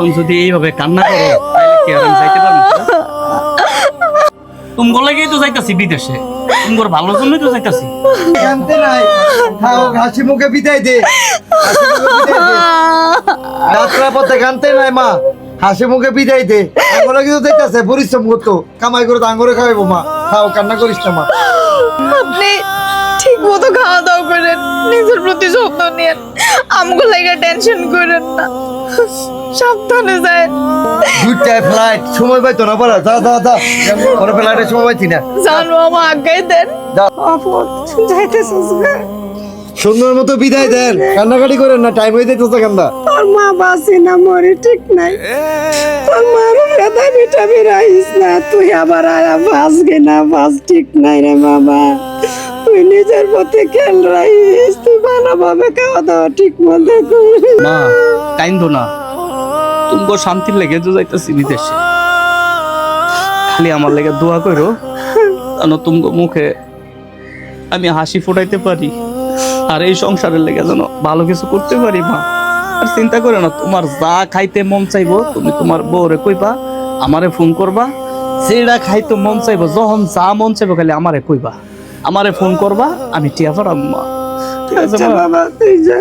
এখন যদি এইভাবে কান্না করো তাহলে কি আর আমি যাইতে পারব লাগেই তো যাইতাছি বিদেশে। তোমার ভালোর জন্যই তো যাইতাছি। জানতে নাই। খাও হাসি মুখে বিদায় দে। পথে কানতে নাই মা। হাসি মুখে বিদায় দে। আঙ্গুরে কিন্তু দেখতেছে পরিশ্রম করতো। কামাই করে তো আঙ্গুরে খাওয়াবো মা। খাও কান্না করিস না মা। আপনি ঠিক মতো খাওয়া দাওয়া করেন। নিজের প্রতি যত্ন নিয়েন। আমগো লাগে টেনশন করেন না। সাবধানে যায়। দুইটায় ফ্লাইট সময় পাইতো না পারা যা যা যা। ওরা ফ্লাইটের সময় পাইছি না। জানো আমার আজ্ঞাই দেন। আপদ যাইতেছিস সুন্দর মতো বিদায় দেন। কান্নাকাটি করেন না টাইম হয়ে যেতেছে কান্দা তোর মা বাসি না মরে ঠিক নাই। তোর মার ব্যথা পিঠা বেরাইস না। তুই আবার আয়া বাস গে না বাস ঠিক নাই রে বাবা তুই নিজের প্রতি খেয়াল রাখিস তুই ভালোভাবে খাওয়া দাওয়া ঠিক মতো করিস। মা কাইন্দ না। তুমি শান্তির লেগে তো যাইতাছি বিদেশে। খালি আমার লেগে দোয়া করো যেন তুমি মুখে আমি হাসি ফোটাইতে পারি আর এই সংসারের লেগে যেন ভালো কিছু করতে পারি মা। আর চিন্তা করে না তোমার যা খাইতে মন চাইব তুমি তোমার বউরে কইবা আমারে ফোন করবা। যেটা খাইতে মন চাইব যখন যা মন চাইব খালি আমারে কইবা। আমারে ফোন করবা আমি টিয়া পারাম মা। ঠিক আছে আচ্ছা বাবা তুই যা।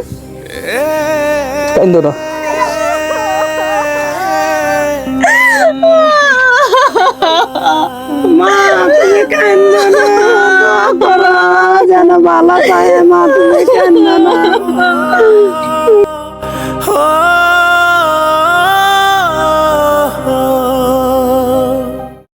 কান্না না দোয়া করো যেন ভালো পায় মা তুমি কান্না না